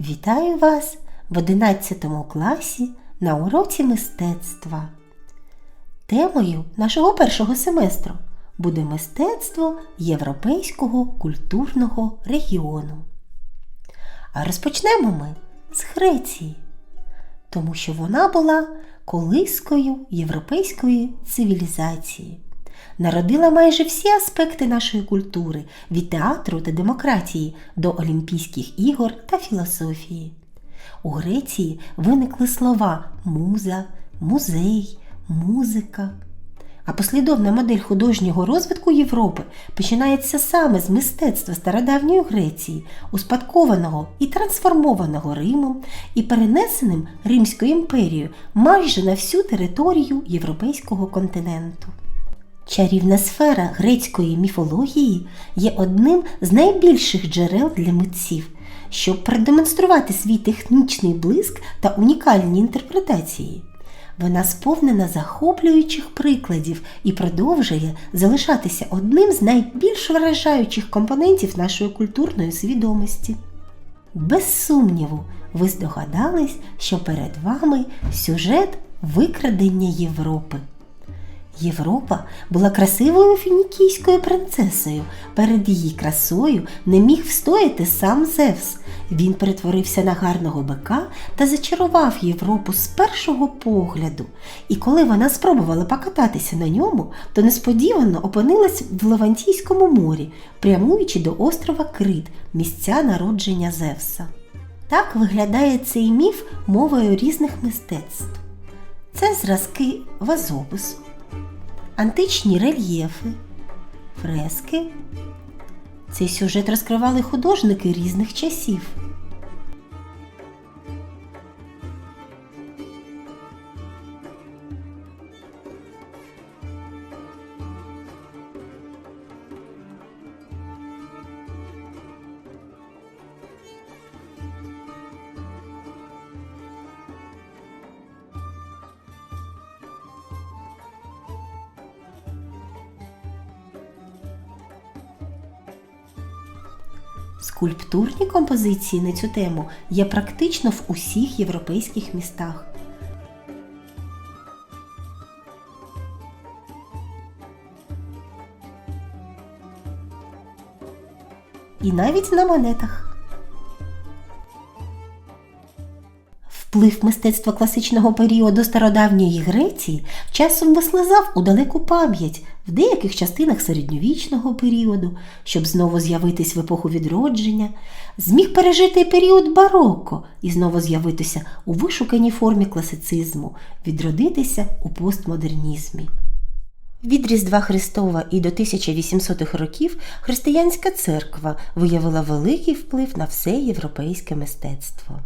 Вітаю вас в 11 класі на уроці мистецтва. Темою нашого першого семестру буде мистецтво Європейського культурного регіону. А розпочнемо ми з Греції, тому що вона була колискою європейської цивілізації. Народила майже всі аспекти нашої культури від театру та демократії до Олімпійських ігор та філософії. У Греції виникли слова муза, музей, музика. А послідовна модель художнього розвитку Європи починається саме з мистецтва стародавньої Греції, успадкованого і трансформованого Римом і перенесеним Римською імперією майже на всю територію європейського континенту. Чарівна сфера грецької міфології є одним з найбільших джерел для митців, щоб продемонструвати свій технічний блиск та унікальні інтерпретації. Вона сповнена захоплюючих прикладів і продовжує залишатися одним з найбільш вражаючих компонентів нашої культурної свідомості. Без сумніву, ви здогадались, що перед вами сюжет викрадення Європи. Європа була красивою фінікійською принцесою. Перед її красою не міг встояти сам Зевс. Він перетворився на гарного бика та зачарував Європу з першого погляду. І коли вона спробувала покататися на ньому, то несподівано опинилась в Левантійському морі, прямуючи до острова Крит, місця народження Зевса. Так виглядає цей міф мовою різних мистецтв. Це зразки вазопису, античні рельєфи, фрески. Цей сюжет розкривали художники різних часів. Скульптурні композиції на цю тему є практично в усіх європейських містах. І навіть на монетах. Вплив мистецтва класичного періоду стародавньої Греції часом вислизав у далеку пам'ять в деяких частинах середньовічного періоду, щоб знову з'явитись в епоху відродження, зміг пережити період бароко і знову з'явитися у вишуканій формі класицизму, відродитися у постмодернізмі. Від Різдва Христова і до 1800-х років християнська церква виявила великий вплив на все європейське мистецтво.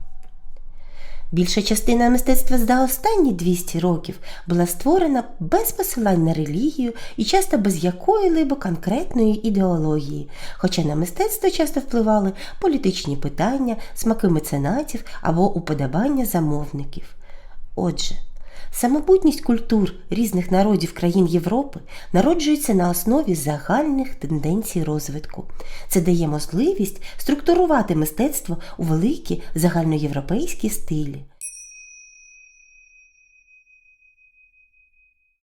Більша частина мистецтва за останні 200 років була створена без посилань на релігію і часто без якої-либо конкретної ідеології, хоча на мистецтво часто впливали політичні питання, смаки меценатів або уподобання замовників. Отже, Самобутність культур різних народів країн Європи народжується на основі загальних тенденцій розвитку. Це дає можливість структурувати мистецтво у великі загальноєвропейські стилі.